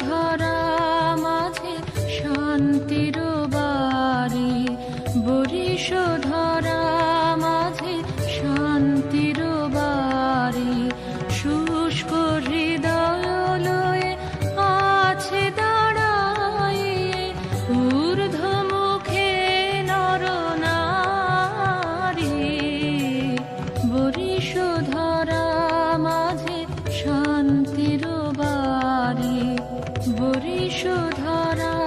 ধরা মাঝে শান্তির বাড়ি। বরিষ ধরা মাঝে শান্তির বাড়ি। আছে দাঁড়াই ঊর্ধ্ব মুখে নর নারী। বরিষ ধরা